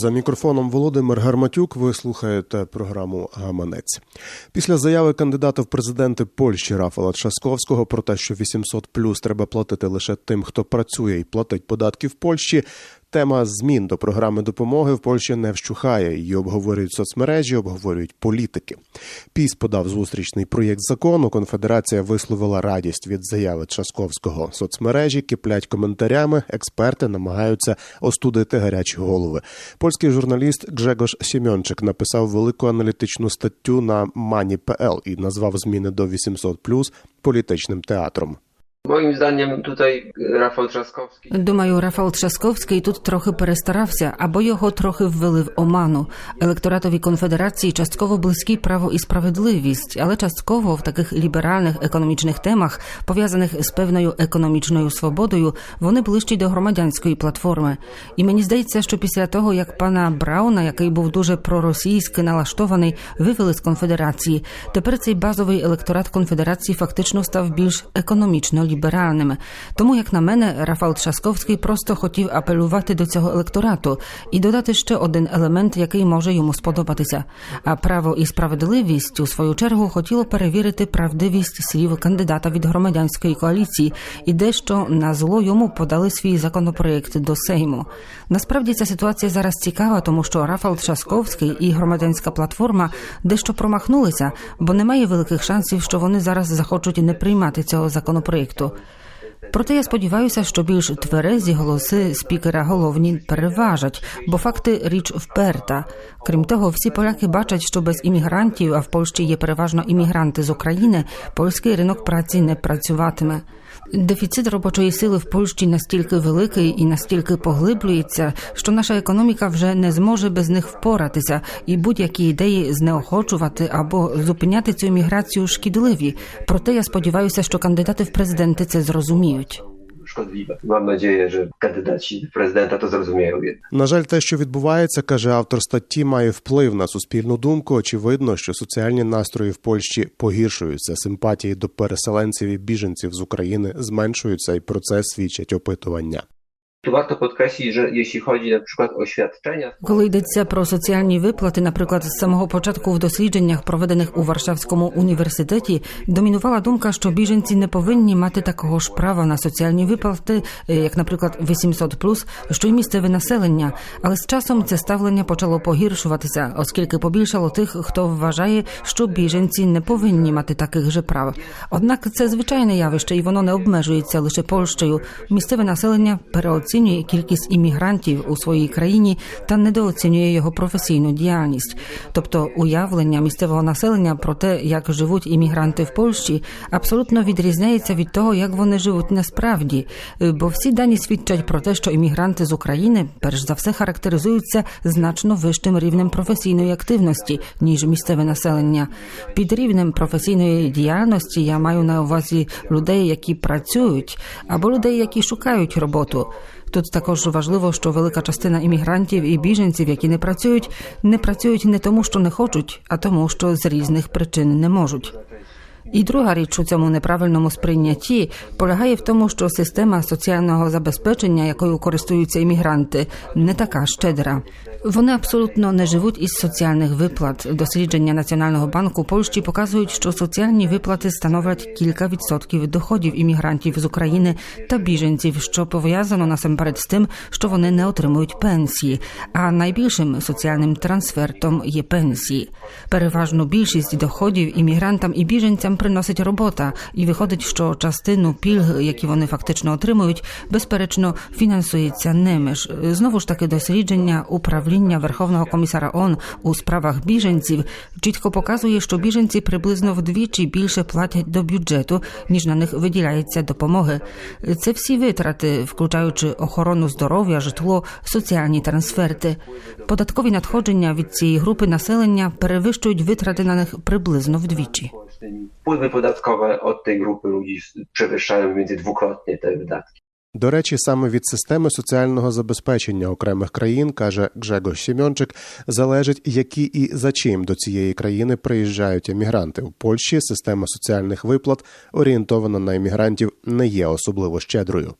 За мікрофоном Володимир Гарматюк. Ви слухаєте програму Гаманець. Після заяви кандидата в президенти Польщі Рафала Часковського про те, що 800 плюс треба платити лише тим, хто працює і платить податки в Польщі. Тема змін до програми допомоги в Польщі не вщухає. Її обговорюють соцмережі, обговорюють політики. Піс подав зустрічний проєкт закону. Конфедерація висловила радість від заяви Часковського. Соцмережі киплять коментарями. Експерти намагаються остудити гарячі голови. Польський журналіст Гжегош Сімьончик написав велику аналітичну статтю на Мані.пл і назвав зміни до 800+, політичним театром. Moim zdaniem tutaj Rafał Trzaskowski Думаю, Рафал Трzaskowski тут трохи перестарався, або його трохи ввели в оману. Електоратові конфедерації частково близькі право і справедливість, але частково в таких ліберальних економічних темах, пов'язаних з певною економічною свободою, вони ближчі до громадянської платформи. І мені здається, що після того, як пана Брауна, який був дуже проросійськи налаштований, вивели з конфедерації, тепер цей базовий електорат конфедерації фактично став більш економічно. Тому, як на мене, Рафал Трzaskowski просто хотів апелювати до цього електорату і додати ще один елемент, який може йому сподобатися. А право і справедливість у свою чергу хотіло перевірити правдивість слів кандидата від громадянської коаліції і дещо на зло йому подали свій законопроєкт до Сейму. Насправді ця ситуація зараз цікава, тому що Рафал Трzaskowski і громадянська платформа дещо промахнулися, бо немає великих шансів, що вони зараз захочуть не приймати цього законопроєкту. Проте я сподіваюся, що більш тверезі голоси спікера головні переважать, бо факти річ вперта. Крім того, всі поляки бачать, що без іммігрантів, а в Польщі є переважно іммігранти з України, польський ринок праці не працюватиме. Дефіцит робочої сили в Польщі настільки великий і настільки поглиблюється, що наша економіка вже не зможе без них впоратися, і будь-які ідеї знеохочувати або зупиняти цю міграцію шкідливі. Проте я сподіваюся, що кандидати в президенти це зрозуміють. Szkodliwe. Mam nadzieję, że kandydaci prezydenta to zrozumieją. На жаль, те, що відбувається, каже автор статті, має вплив на суспільну думку. Очевидно, що соціальні настрої в Польщі погіршуються. Симпатії до переселенців і біженців з України зменшуються, і про це свідчать опитування. Warto podkreślić, że jeśli chodzi na przykład o Коли йдеться про соціальні виплати, наприклад, з самого початку в дослідженнях, проведених у Варшавському університеті, домінувала думка, що біженці не повинні мати такого ж права на соціальні виплати, як, наприклад, 800+, що й місцеве населення. Але з часом це ставлення почало погіршуватися, оскільки побільшало тих, хто вважає, що біженці не повинні мати таких же прав. Однак це звичайне явище, і воно не обмежується лише Польщею. Місцеве населення переоцінює кількість іммігрантів у своїй країні та недооцінює його професійну діяльність. Тобто уявлення місцевого населення про те, як живуть іммігранти в Польщі, абсолютно відрізняється від того, як вони живуть насправді. Е, Бо всі дані свідчать про те, що іммігранти з України перш за все характеризуються значно вищим рівнем професійної активності ніж місцеве населення. Під рівнем професійної діяльності я маю на увазі людей, які працюють, або людей, які шукають роботу. Тут також важливо, що велика частина іммігрантів і біженців, які не працюють, не працюють не тому, що не хочуть, а тому, що з різних причин не можуть. І друга річ у цьому неправильному сприйнятті полягає в тому, що система соціального забезпечення, якою користуються іммігранти, не така щедра. Вони абсолютно не живуть із соціальних виплат. Дослідження Національного банку Польщі показують, що соціальні виплати становлять кілька відсотків доходів іммігрантів з України та біженців, що пов'язано насамперед з тим, що вони не отримують пенсії. А найбільшим соціальним трансфертом є пенсії. Переважну більшість доходів іммігрантам і біженцям приносить робота, і виходить, що частину пільг, які вони фактично отримують, безперечно фінансується ними ж. Знову ж таки, дослідження управління Верховного комісара ООН у справах біженців чітко показує, що біженці приблизно вдвічі більше платять до бюджету, ніж на них виділяється допомоги. Це всі витрати, включаючи охорону здоров'я, житло, соціальні трансферти. Податкові надходження від цієї групи населення перевищують витрати на них приблизно вдвічі. Wpływy podatkowe od tej grupy ludzi przewyższają między dwukrotnie te wydatki. До речі, саме від системи соціального забезпечення окремих країн, каже Гжегош Сімончик, залежить, які і за чим до цієї країни приїжджають емігранти. У Польщі система соціальних виплат орієнтована на емігрантів не є особливо щедрою.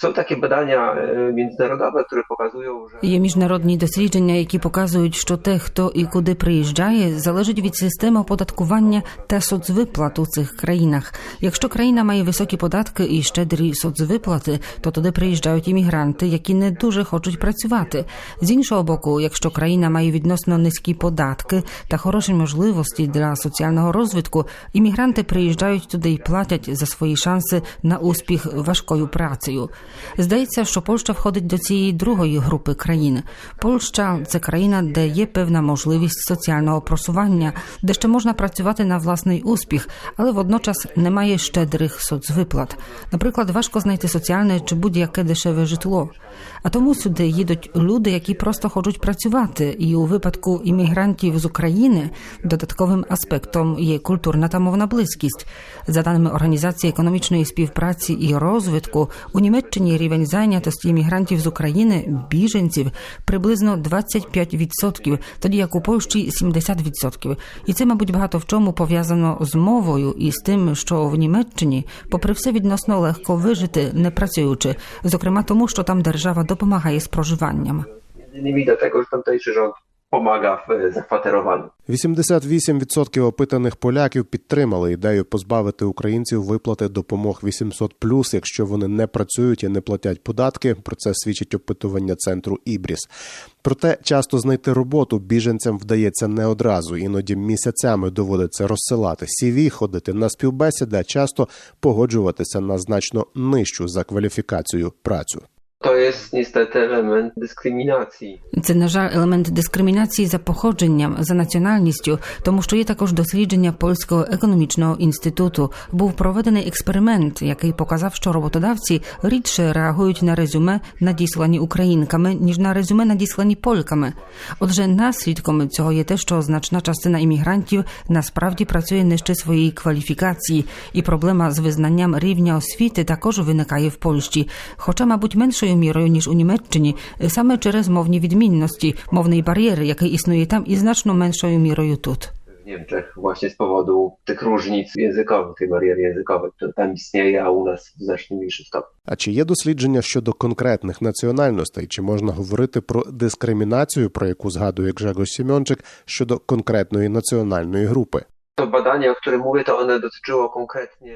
Są takie badania e, międzynarodowe, które pokazują, że Є міжнародні дослідження, які показують, що те, хто і куди приїжджає, залежить від системи оподаткування та соцвиплат у цих країнах. Якщо країна має високі податки і щедрі соцвиплати, то туди приїжджають іммігранти, які не дуже хочуть працювати. З іншого боку, якщо країна має відносно низькі податки та хороші можливості для соціального розвитку, іммігранти приїжджають туди і платять за свої шанси на успіх важкою працею. Здається, що Польща входить до цієї другої групи країн. Польща це країна, де є певна можливість соціального просування, де ще можна працювати на власний успіх, але водночас немає щедрих соцвиплат. Наприклад, важко знайти соціальне чи будь-яке дешеве житло. А тому сюди їдуть люди, які просто хочуть працювати. І у випадку іммігрантів з України додатковим аспектом є культурна та мовна близькість. За даними Організації економічної співпраці і розвитку, у Німеччині рівень зайнятості іммігрантів з України, біженців, приблизно 25%, тоді як у Польщі 70%. І це, мабуть, багато в чому пов'язано з мовою і з тим, що в Німеччині, попри все, відносно легко вижити, не працюючи, зокрема тому, що там держава допомагає з проживанням. innymi dlatego, że tamtejszy rząd w e, zakwaterowaniu. 88% опитаних поляків підтримали ідею позбавити українців виплати допомог 800+, якщо вони не працюють і не платять податки. Про це свідчить опитування центру Ібріс. Проте часто знайти роботу біженцям вдається не одразу. Іноді місяцями доводиться розсилати CV, ходити на співбесіди, а часто погоджуватися на значно нижчу за кваліфікацією працю. To jest niestety element dyskryminacji. Це, на жаль, елемент дискримінації за походженням, за національністю, тому що є також дослідження Польського економічного інституту. Був проведений експеримент, який показав, що роботодавці рідше реагують на резюме, надіслані українками, ніж на резюме, надіслані польками. Отже, наслідком цього є те, що значна частина іммігрантів насправді працює нижче своєї кваліфікації, і проблема з визнанням рівня освіти також виникає в Польщі, хоча, мабуть, меншою мірою ніж у Німеччині, саме через мовні відмінності, мовної бар'єри, який існує там, і значно меншою мірою тут. w Niemczech właśnie z powodu tych różnic językowych, tej bariery językowej, która tam istnieje, a u nas w znacznie mniejszym stopniu. А чи є дослідження щодо конкретних національностей? Чи можна говорити про дискримінацію, про яку згадує Гжего Сімьончик, щодо конкретної національної групи? To badanie, o którym mówię, to one dotyczyło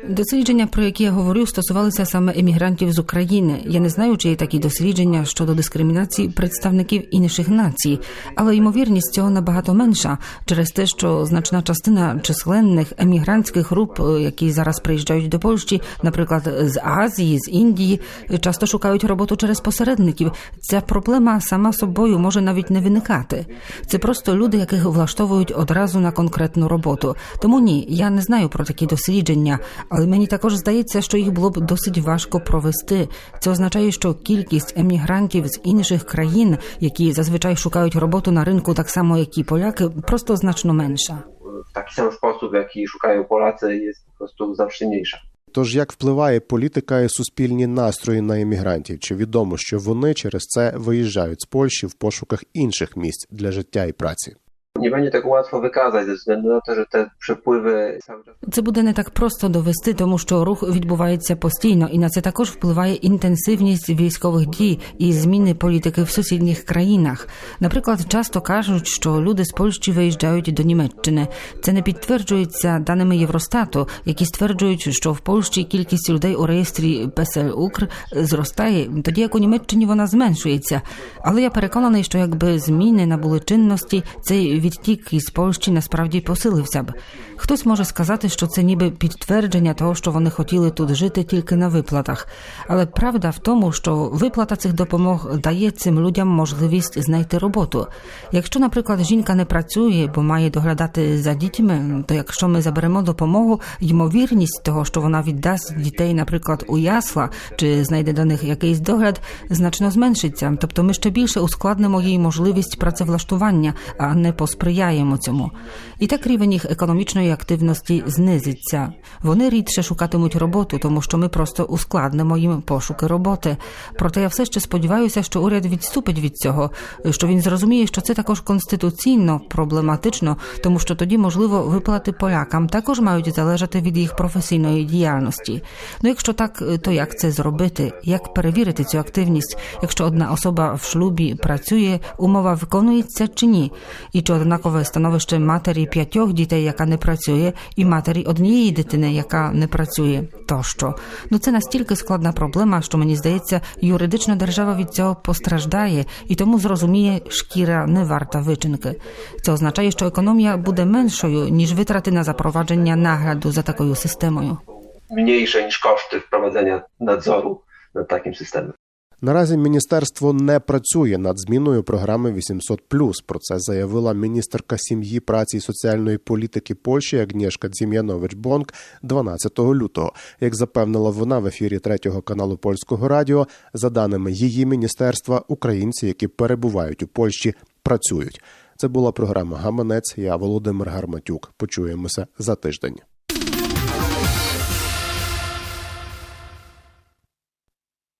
Дослідження, про які я говорю, стосувалися саме емігрантів з України. Я не знаю, чи є такі дослідження щодо дискримінації представників інших націй, але ймовірність цього набагато менша через те, що значна частина численних емігрантських груп, е, які зараз приїжджають до Польщі, наприклад, з Азії, з Індії, часто шукають роботу через посередників. Ця проблема сама собою може навіть не виникати. Це просто люди, яких влаштовують одразу на конкретну роботу. Тому ні, я не знаю про такі дослідження, але мені також здається, що їх було б досить важко провести. Це означає, що кількість емігрантів з інших країн, які зазвичай шукають роботу на ринку, так само як і поляки, просто значно менша. w taki sam sposób, w jaki szukają Polacy, jest po prostu zawsze mniejsza. Як впливає політика і суспільні настрої на іммігрантів? Чи відомо, що вони через це виїжджають з Польщі в пошуках інших місць для життя і праці? Nie będzie tego łatwo wykazać, ze względu na to, że te przepływy cały czas Це буде не так просто довести, тому що рух відбувається постійно, і на це також впливає інтенсивність військових дій і зміни політики в сусідніх країнах. Наприклад, часто кажуть, що люди з Польщі виїжджають до Німеччини. Це не підтверджується даними Євростату, які стверджують, що в Польщі кількість людей у реєстрі ПСЛ Укр зростає, тоді як у Німеччині вона зменшується. Але я переконаний, що якби зміни набули чинності, цей відтік із Польщі насправді посилився б. Хтось може сказати, що це ніби підтвердження того, що вони хотіли тут жити тільки на виплатах. Але правда в тому, що виплата цих допомог дає цим людям можливість знайти роботу. Якщо, наприклад, жінка не працює, бо має доглядати за дітьми, то якщо ми заберемо допомогу, ймовірність того, що вона віддасть дітей, наприклад, у ясла чи знайде до них якийсь догляд, значно зменшиться. Тобто ми ще більше ускладнимо їй можливість працевлаштування, а не посилимо посприяємо цьому. І так рівень їх економічної активності знизиться. Вони рідше шукатимуть роботу, тому що ми просто ускладнимо їм пошуки роботи. Проте я все ще сподіваюся, що уряд відступить від цього, що він зрозуміє, що це також конституційно проблематично, тому що тоді, можливо, виплати полякам також мають залежати від їх професійної діяльності. Ну, якщо так, то як це зробити? Як перевірити цю активність, якщо одна особа в шлюбі працює, умова виконується чи ні? І чи однакове становище матері п'ятьох дітей, яка не працює, і матері однієї дитини, яка не працює, тощо. Ну це настільки складна проблема, що мені здається, юридично держава від цього постраждає, і тому зрозуміє, шкіра не варта вичинки. Це означає, що економія буде меншою ніж витрати на запровадження нагляду за такою системою. Mniejsze niż koszty wprowadzenia nadzoru nad takim systemem. Наразі міністерство не працює над зміною програми 800+. Про це заявила міністерка сім'ї, праці і соціальної політики Польщі Агнєшка Дзім'янович Бонк 12 лютого. Як запевнила вона в ефірі третього каналу польського радіо, за даними її міністерства, українці, які перебувають у Польщі, працюють. Це була програма Гаманець. Я Володимир Гарматюк. Почуємося за тиждень.